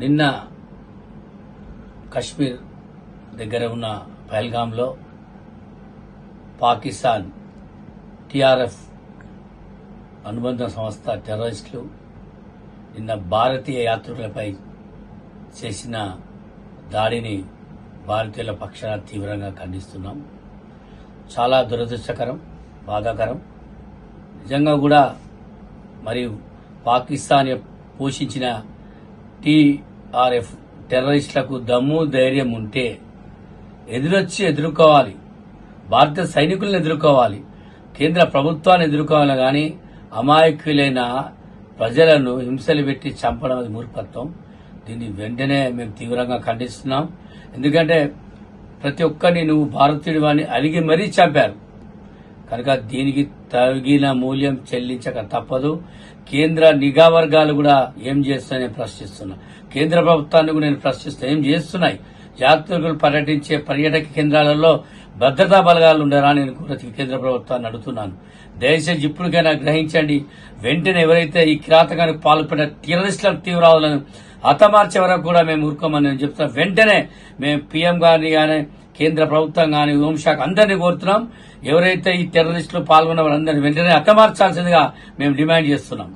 నిన్న కశ్మీర్ దగ్గర ఉన్న పహల్గాంలో పాకిస్తాన్ టిఆర్ఎఫ్ అనుబంధ సంస్థ టెర్రరిస్టులు నిన్న భారతీయ యాత్రికులపై చేసిన దాడిని భారతీయుల పక్షాన తీవ్రంగా ఖండిస్తున్నాం. చాలా దురదృష్టకరం బాధాకరం. నిజంగా కూడా మరియు పాకిస్తాన్ పోషించిన టీ ఆర్ఎఫ్ టెర్రరిస్టులకు దమ్ము ధైర్యం ఉంటే ఎదురొచ్చి ఎదుర్కోవాలి. భారత సైనికులను ఎదుర్కోవాలి. కేంద్ర ప్రభుత్వాన్ని ఎదుర్కోవాలి కానీ అమాయకులైన ప్రజలను హింసలు పెట్టి చంపడం అది మూర్ఖత్వం. దీన్ని వెంటనే మేము తీవ్రంగా ఖండిస్తున్నాం. ఎందుకంటే ప్రతి ఒక్కరిని నువ్వు భారతీయుడు అలిగి మరీ చంపారు. కనుక దీనికి తగిన మూల్యం చెల్లించక తప్పదు. కేంద్ర నిఘా వర్గాలు కూడా ఏం చేస్తున్నాయని ప్రశ్నిస్తున్నా. కేంద్ర ప్రభుత్వాన్ని కూడా నేను ప్రశ్నిస్తున్నా. ఏం చేస్తున్నాయి? యాత్రికులు పర్యటించే పర్యాటక కేంద్రాలలో భద్రతా బలగాలు ఉండరా నేను కూడా కేంద్ర ప్రభుత్వాన్ని అడుగుతున్నాను. దయచేసి ఇప్పటికైనా గ్రహించండి. వెంటనే ఎవరైతే ఈ కిరాతకానికి పాల్పడిన టెర్రరిస్టులకు తీవ్రవాదులను హతమార్చే వరకు కూడా మేము ఊరుకోమని నేను చెప్తున్నాం. వెంటనే మేము పీఎం గారిని కానీ కేంద్ర ప్రభుత్వం కానీ హోంశాఖ అందరినీ కోరుతున్నాం. ఎవరైతే ఈ టెర్రరిస్టులు పాల్గొన్న వాళ్ళందరినీ వెంటనే హతమార్చాల్సిందిగా మేము డిమాండ్ చేస్తున్నాం.